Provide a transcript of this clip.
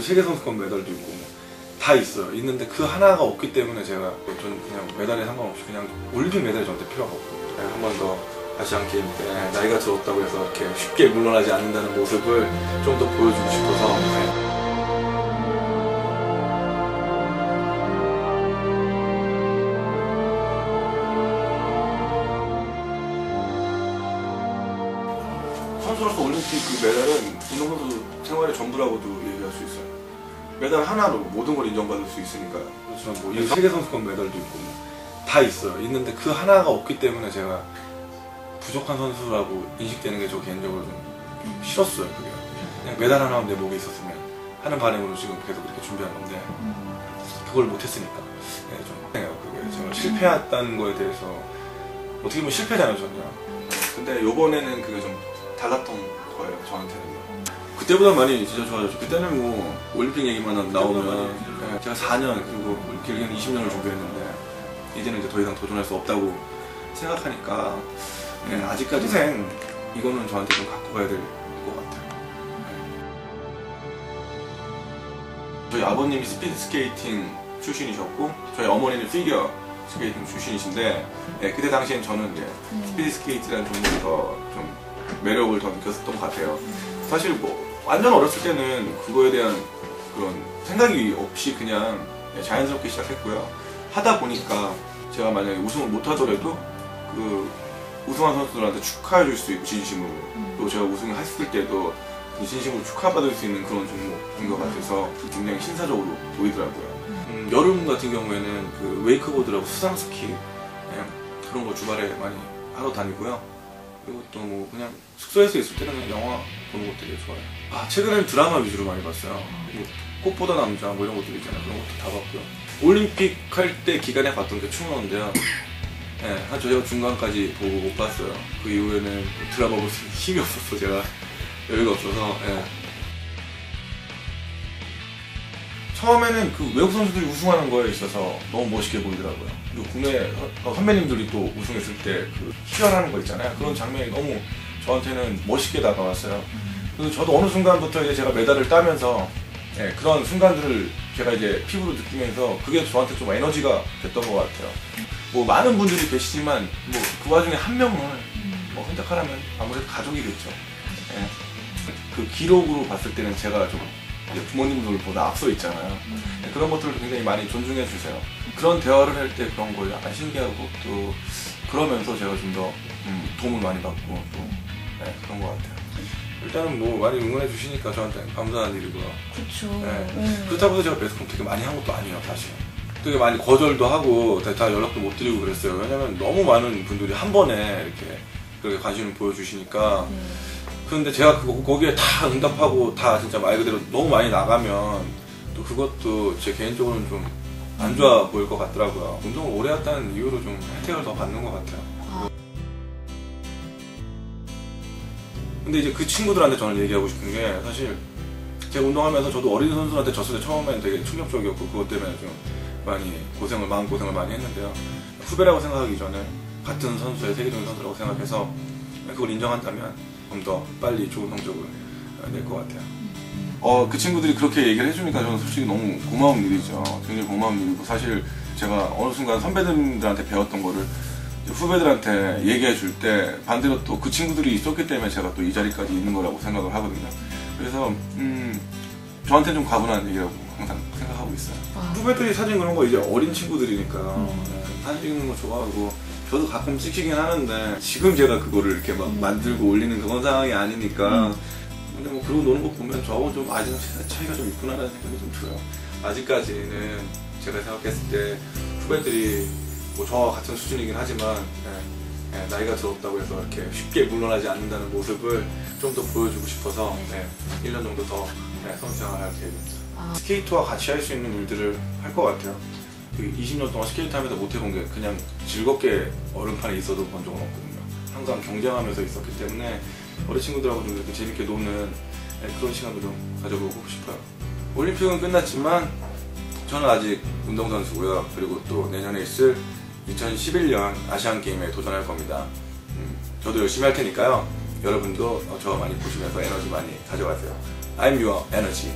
그리고 세계 선수권 메달도 있고 뭐다 있어요. 있는데 그 하나가 없기 때문에 제가 저는 그냥 메달에 상관없이 그냥 올림픽 메달이 저한테 필요하고. 한 번 더 아시안 게임 때 나이가 들었다고 해서 이렇게 쉽게 물러나지 않는다는 모습을 좀 더 보여주고 싶어서 선수로서 올림픽 그 메달은 운동선수 생활의 전부라고도 얘기할 수 있어요. 메달 하나로 모든 걸 인정받을 수 있으니까요. 그렇죠. 뭐 세계 선수권 메달도 있고 뭐 다 있어요. 있는데 그 하나가 없기 때문에 제가 부족한 선수라고 인식되는 게 저 개인적으로 좀 싫었어요. 그게 그냥 메달 하나 내 목에 있었으면 하는 바람으로 지금 계속 그렇게 준비한 건데 그걸 못했으니까 네, 좀 해요. 그게 제가 실패했다는 거에 대해서 어떻게 보면 실패잖아요, 전혀. 근데 요번에는 그게 좀 달랐던 거예요, 저한테는. 그때보다 많이 진짜 좋아졌죠. 그때는 뭐 올림픽 얘기만 나오면 네, 제가 4년 그리고 길게는 20년을 준비했는데 이제는 이제 더 이상 도전할 수 없다고 생각하니까 네, 아직까지 생 이거는 저한테 좀 갖고 가야 될 것 같아요. 네. 저희 아버님이 스피드 스케이팅 출신이셨고 저희 어머니는 피겨 스케이팅 출신이신데 네, 그때 당시엔 저는 이제 스피드 스케이트라는 종목이 더좀 매력을 더 느꼈었던 것 같아요. 사실 뭐 완전 어렸을 때는 그거에 대한 그런 생각이 없이 그냥 자연스럽게 시작했고요. 하다 보니까 제가 만약에 우승을 못 하더라도 그 우승한 선수들한테 축하해 줄 수 있고 진심으로 또 제가 우승을 했을 때도 그 진심으로 축하받을 수 있는 그런 종목인 것 같아서 굉장히 신사적으로 보이더라고요. 음, 여름 같은 경우에는 그 웨이크보드라고 수상 스키 예, 그런 거 주말에 많이 하러 다니고요. 그리고 또 뭐 그냥 숙소에서 있을 때는 그냥 영화 보는 것도 되게 좋아요. 아 최근엔 드라마 위주로 많이 봤어요. 뭐 꽃보다 남자 뭐 이런 것들 있잖아요. 그런 것도 다 봤고요. 올림픽 할 때 기간에 봤던 게 충무로인데요. 네, 한 저희가 중간까지 보고 못 봤어요. 그 이후에는 드라마 볼수 힘이 없었어 제가 여유가 없어서. 예. 처음에는 그 외국 선수들이 우승하는 거에 있어서 너무 멋있게 보이더라고요. 그리고 국내 선- 선배님들이 또 우승했을 때 그 희열하는 거 있잖아요. 그런 장면이 너무 저한테는 멋있게 다가왔어요. 그리고 저도 어느 순간부터 이제 제가 메달을 따면서 예, 그런 순간들을 제가 이제 피부로 느끼면서 그게 저한테 좀 에너지가 됐던 것 같아요. 뭐 많은 분들이 계시지만 뭐 그 와중에 한 명을 뭐 선택하라면 아무래도 가족이겠죠. 예. 그 기록으로 봤을 때는 제가 좀 부모님들보다 앞서 있잖아요. 예, 그런 것들을 굉장히 많이 존중해 주세요. 그런 대화를 할 때 그런 걸 약간 신기하고 또 그러면서 제가 좀더 도움을 많이 받고 또 예, 그런 것 같아요. 일단은 뭐 많이 응원해 주시니까 저한테 감사한 일이고요. 그쵸. 네. 네. 그렇다고 해서 제가 베스컴 되게 많이 한 것도 아니에요, 사실. 되게 많이 거절도 하고 다, 다 연락도 못 드리고 그랬어요. 왜냐면 너무 많은 분들이 한 번에 이렇게 그렇게 관심을 보여주시니까. 네. 그런데 제가 그거, 거기에 다 응답하고 다 진짜 말 그대로 너무 많이 나가면 또 그것도 제 개인적으로는 좀 안 좋아 보일 것 같더라고요. 운동을 오래 했다는 이유로 좀 혜택을 더 받는 것 같아요. 아. 근데 이제 그 친구들한테 저는 얘기하고 싶은 게 사실 제가 운동하면서 저도 어린 선수한테 졌을 때 처음엔 되게 충격적이었고 그것 때문에 좀 많이 고생을 마음 고생을 많이 했는데요 후배라고 생각하기 전에 같은 선수의 세계적인 선수라고 생각해서 그걸 인정한다면 좀더 빨리 좋은 성적을 낼 것 같아요. 어, 그 친구들이 그렇게 얘기를 해주니까 저는 솔직히 너무 고마운 일이죠. 굉장히 고마운 일이고 사실 제가 어느 순간 선배들한테 배웠던 거를 후배들한테 얘기해 줄 때 반대로 또 그 친구들이 있었기 때문에 제가 또 이 자리까지 있는 거라고 생각을 하거든요. 그래서 음, 저한테 좀 과분한 얘기라고 항상 생각하고 있어요. 아. 후배들이 사진 그런 거 이제 어린 친구들이니까 음. 네, 사진 찍는 거 좋아하고 저도 가끔 찍히긴 하는데 지금 제가 그거를 이렇게 막 음. 만들고 올리는 그런 상황이 아니니까 근데 뭐 그러고 노는 거 보면 저하고 좀 아직 차이가 좀 있구나라는 생각이 좀 들어요. 아직까지는 제가 생각했을 때 후배들이 뭐 저와 같은 수준이긴 하지만 예, 예, 나이가 들었다고 해서 이렇게 쉽게 물러나지 않는다는 모습을 좀 더 보여주고 싶어서 예, 1년 정도 더 예, 선수생활을 할 계획입니다. 아. 스케이트와 같이 할 수 있는 일들을 할 것 같아요. 그 20년 동안 스케이트 하면서 못 해본 게 그냥 즐겁게 얼음판에 있어도 본 적은 없거든요. 항상 경쟁하면서 있었기 때문에 어린 친구들하고 좀 이렇게 재밌게 노는 예, 그런 시간도 좀 가져보고 싶어요. 올림픽은 끝났지만 저는 아직 운동선수고요. 그리고 또 내년에 있을 2011년 아시안 게임에 도전할 겁니다. 음, 저도 열심히 할 테니까요. 여러분도 어, 저 많이 보시면서 에너지 많이 가져가세요. I'm your energy.